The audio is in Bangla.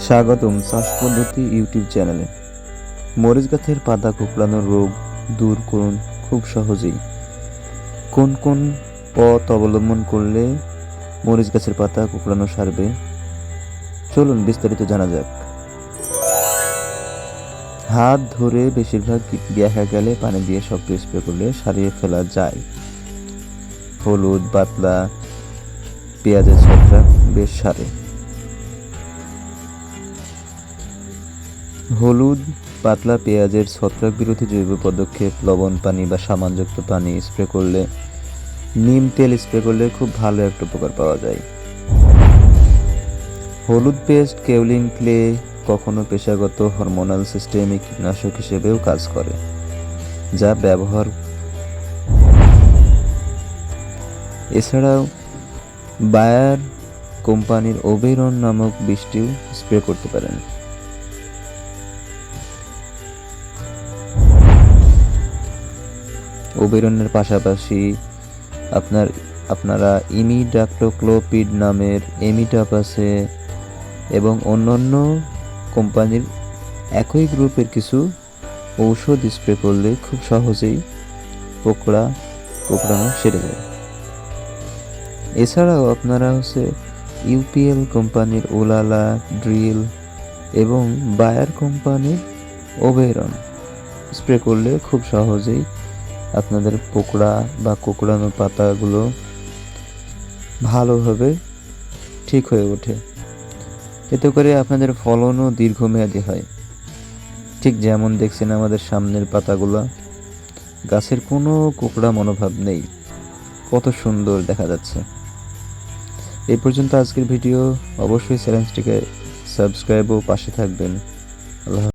স্বাগতম চাষ পদ্ধতি ইউটিউব চ্যানেলে। মরিচ গাছের পাতা কুকড়ানোর রোগ দূর করুন খুব সহজেই। কোন কোন পথ অবলম্বন করলে মরিচ গাছের পাতা কুকড়ানো সারবে? চলুন বিস্তারিত জানা যাক। হাত ধরে বেশিরভাগ দেখা গেলে পানি দিয়ে শক্ত স্প্রে করলে সারিয়ে ফেলা যায়। হলুদ, পাতলা, পেঁয়াজের ছত্রাক বেশ সারে। হলুদ, পাতলা পেঁয়াজের ছত্রাক বিরোধী জৈব পদক্ষেপ, লবণ পানি বা সামানযুক্ত পানি স্প্রে করলে, নিম তেল স্প্রে করলে খুব ভালো একটা উপকার পাওয়া যায়। হলুদ পেস্ট কেউলিন ক্লে কখনো পেশাগত হরমোনাল সিস্টেমে কীটনাশক হিসেবেও কাজ করে, যা ব্যবহার এছাড়াও বায়ার কোম্পানির ওবেরন নামক বৃষ্টিও স্প্রে করতে পারেন। ওবেরনের পাশাপাশি আপনার, আপনারা ইমিডাক্টোক্লোপিড নামের এমিটাপ আছে এবং অন্যান্য কোম্পানির একই গ্রুপের কিছু ঔষধ স্প্রে করলে খুব সহজেই পোকড়া পোকড়ানো সেরে যায়। এছাড়াও আপনারা হচ্ছে ইউপিএল কোম্পানির ওলালা, ড্রিল এবং বায়ার কোম্পানির ওবেরন স্প্রে করলে খুব সহজেই আপনাদের পোকড়া বা কোকড়ানো পাতাগুলো ভালোভাবে ঠিক হয়ে ওঠে। এতে করে আপনাদের ফলনও দীর্ঘমেয়াদী হয়। ঠিক যেমন দেখছেন আমাদের সামনের পাতাগুলো, গাছের কোনো কোকড়া মনোভাব নেই। কত সুন্দর দেখা যাচ্ছে। এই পর্যন্ত আজকের ভিডিও। অবশ্যই চ্যানেলটিকে সাবস্ক্রাইব ও পাশে থাকবেন। আল্লাহ